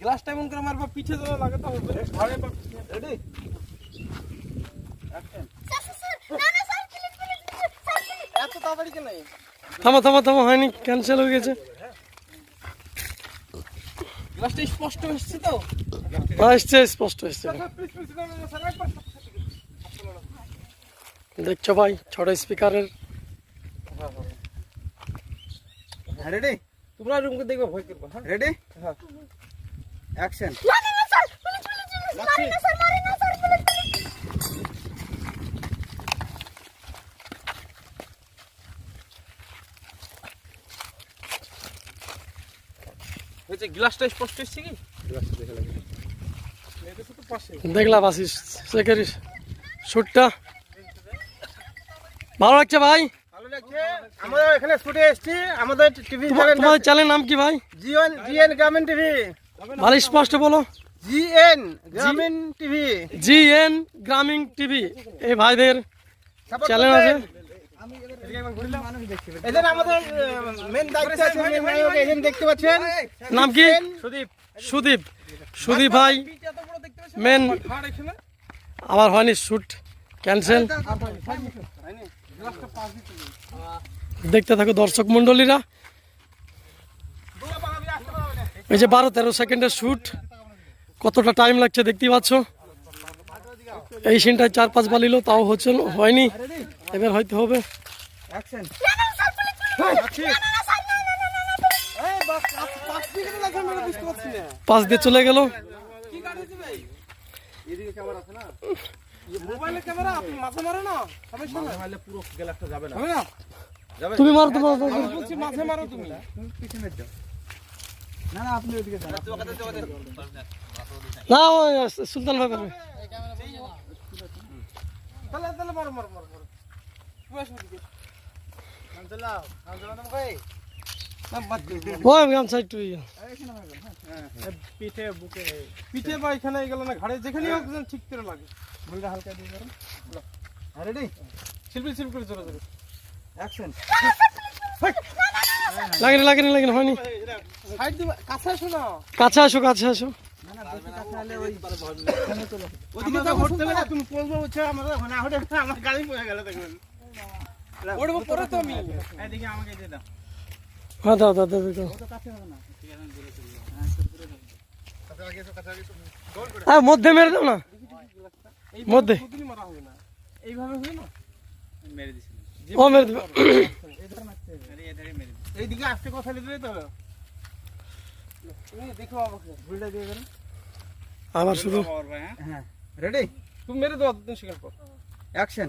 গ্লাসটা এমন করে মারবা পিঠে ধরে লাগাতে হবে রেডি এত তাড়াতাড়ি কেন? থামো থামো থামো হয়নি ক্যান্সেল হয়ে গেছে। গ্লাসটা স্পষ্ট এসছে তো? হ্যাঁ, স্পষ্ট এসছে। দেখছ ভাই ছোট স্পিকারের হ্যাঁ রেডি তোমরা রুমকে দেখবে ভয় করবে হ্যাঁ? রেডি হ্যাঁ। অ্যাকশন হয়েছে গ্লাসটা স্পষ্ট কি? দেখলাম আসিস সেকের শুটটা ভালো লাগছে ভাই? আমরা এখানে শুটে এসেছি। আমাদের টিভি চ্যানেল তোমাদের চ্যানেলের নাম কি ভাই? GN GN Grameen TV. ভালো স্পষ্ট বলো। GN Grameen TV. G N Grameen TV. এই ভাইদের চ্যানেল আছে। মেন নাম কি? সুদীপ। সুদীপ। সুদীপ ভাই মেন আমার হয়নি শুট ক্যান্সেল। দেখতে থাকো দর্শক মন্ডলীরা এই যে বারো তেরো সেকেন্ডের শ্যুট কতটা টাইম লাগছে দেখতেই পাচ্ছ? এই সিনটায় চার পাঁচ বালিল তাও হচ্ছে হয়নি। এবার হয়তো হবে। পাশ দিয়ে চলে গেল। ক্যামেরা আপনি মারো না সমস্যা না পুরো যাবে না। হবে না? তুমি মারো তোমার আমি বলছি মাঝে মারো তুমি। না না আপনি যান। না ওই সুলতান ভাই পারবে। তাহলে তাহলে মারো মারো মারো মারো। তুমি আসো এদিকে। চালাও চালাও ভাই। পিঠে বুকে। পিঠে বা এখানে গেল না ঘাড়ে যেখানে হোক ঠিক করে লাগে। ভুলটা হালকা দিয়ে করুন রেডি শিল্পী শিল্পী করে চলে যাবে। অ্যাকশন হয়নি। সাইড দিবে কাছে আসো না। কাছে আসো কাছে আসো। না না না। না আমার গাড়ি পড়ে গেল দেখবেন। পড়ব পরে তো আমি। এদিকে আমাকে দিয়ে দাও। হ্যাঁ দাও দাও দাও দাও হ্যাঁ মধ্যে মেরে দাও না মধ্যে। কোনোদিনই মারা হবে না এইভাবে হবে না মেরে দিছি ও মেরে দেবে এইদিকে আসতে কথা দিতে তো তুমি দেখো ভুলটা দিয়ে আবার শুরু হ্যাঁ রেডি তুমি মেরে দাও দুদিন সেকেন্ড পর অ্যাকশন